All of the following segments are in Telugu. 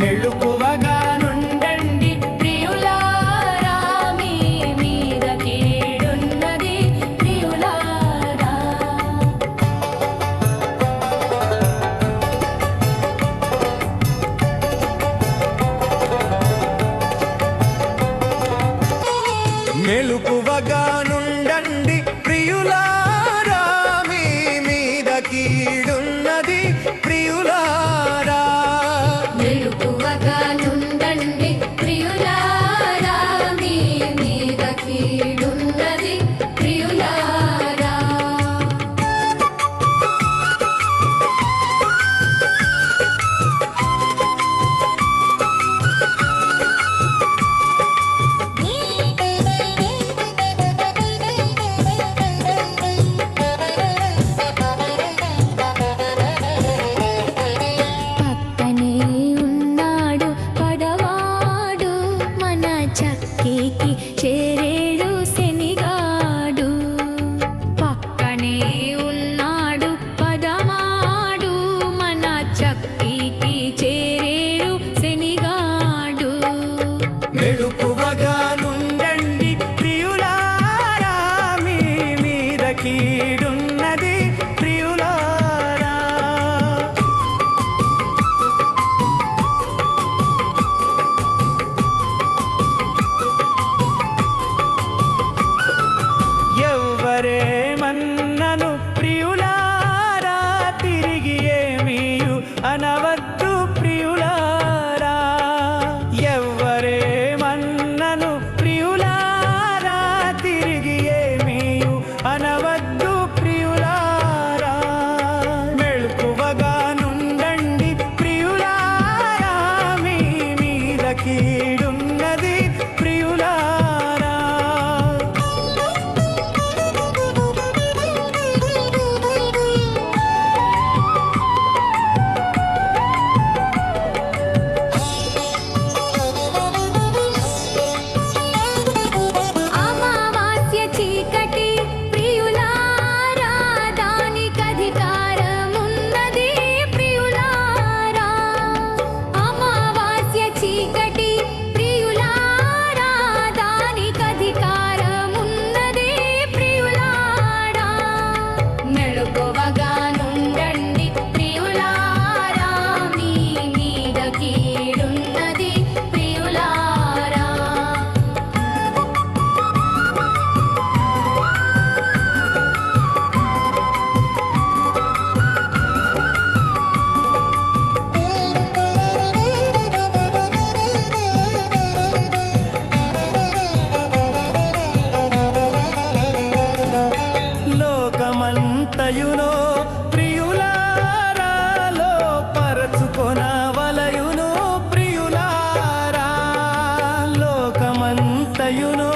మెళుకువగా నుండండి ప్రియులారా మీ మీద కీడున్నది ప్రియులారా. మెళుకువగా నుండండి ప్రియులారా మీద కీడున్నది ప్రియులారా. వలయునో ప్రియులారాలో పరచుకొన వలయునో ప్రియులారా లోకమంతయునో.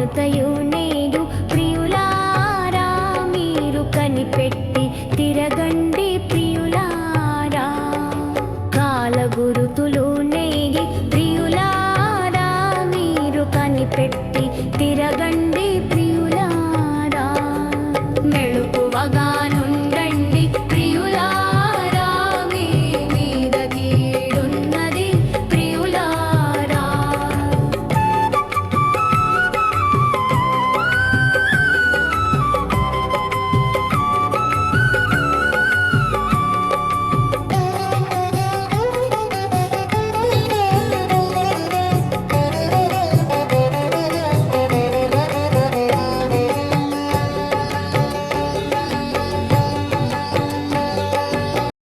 ఘనతయు నేడు ప్రియులారా మీరు కనిపెట్టి తిరగండి ప్రియులారా. కాల గురుతులు నేడి ప్రియులారా మీరు కనిపెట్టి తిరగండి